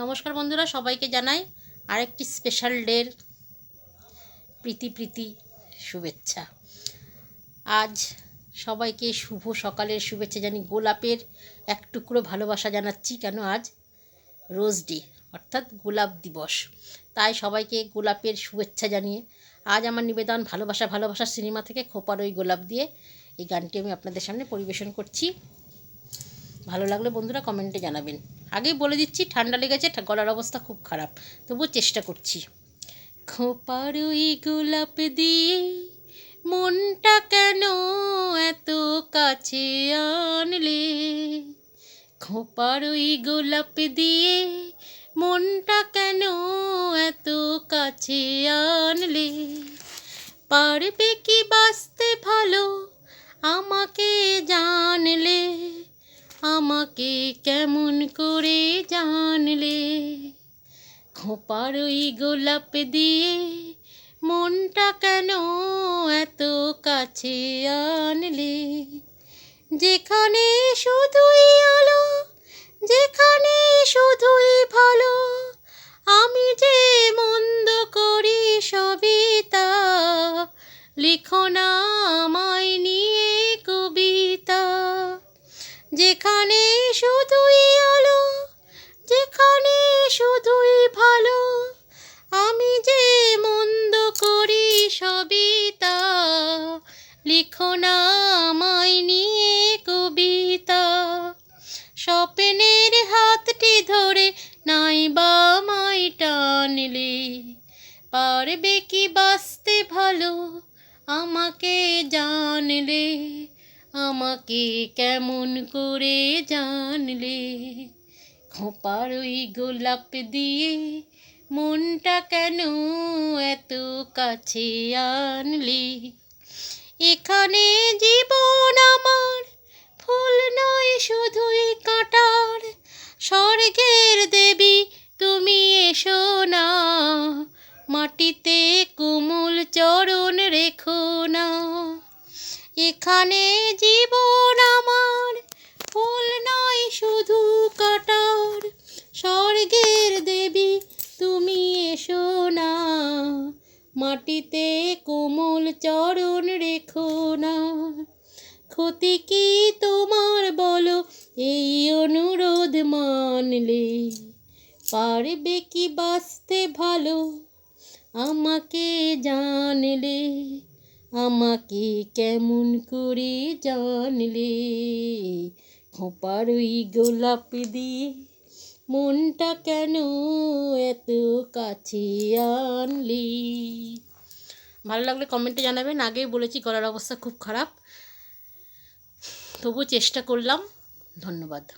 নমস্কার বন্ধুরা, সবাইকে জানাই আরেকটি স্পেশাল ডের প্রীতি প্রীতি শুভেচ্ছা। আজ সবাইকে শুভ সকালের শুভেচ্ছা জানি, গোলাপের এক টুকরো ভালোবাসা জানাচ্ছি কেন আজ? রোজ ডে অর্থাৎ গোলাপ দিবস। তাই সবাইকে গোলাপের শুভেচ্ছা জানিয়ে আজ আমার নিবেদন ভালোবাসা ভালোবাসা সিনেমা থেকে খোপার ওই গোলাপ দিয়ে এই গানটি আমি আপনাদের সামনে পরিবেশন করছি। ভালো লাগলে বন্ধুরা কমেন্টে জানাবেন। আগেই বলে দিচ্ছি, ঠান্ডা লেগেছে গলার অবস্থা খুব খারাপ। তবুও চেষ্টা করছি। খোপার ওই গোলাপ দিয়ে মনটা কেন এত কাছে আনলে? খোপার ওই গোলাপ দিয়ে মনটা কেন এত কাছে আনলে? পারবে কি বাঁচতে ভালো? আমাকে করে জানলে, খোপার ওই গোলাপ দিয়ে মনটা কেন এত কাছে আনলে? যেখানে শুধুই আলো, যেখানে শুধুই ভালো, আমি যে মন্দ করি সবিতা লিখো না আমায় লিখো না নিয়ে কবিতা। স্বপ্নের হাতটি ধরে নাই বা মাই টানলে পারবে কি বাঁচতে ভালো? আমাকে জানলে, আমাকে কেমন করে জানলে? খোপার ওই গোলাপ দিয়ে মনটা কেন এত কাছে আনলে? এখানে জীবন আমার, ফুল নয় শুধুই কাটার। স্বর্গের দেবী, তুমি এসো না। মাটিতে কুমুল চরণ রেখো না। এখানে জীবন মাটিতে কোমল চরণ রেখো না। ক্ষতি কি তোমার বলো, এই অনুরোধ মানলে। পারবে কি বাঁচতে ভালো? আমাকে জানলে। আমাকে কেমন করে জানলে? খোপার ওই গোলাপ দিয়ে মনটা কেন এত কাছে আনলি ভালো লাগলে কমেন্টে জানাবেন। আগেই বলেছি, গলার অবস্থা খুব খারাপ। তবু চেষ্টা করলাম। ধন্যবাদ।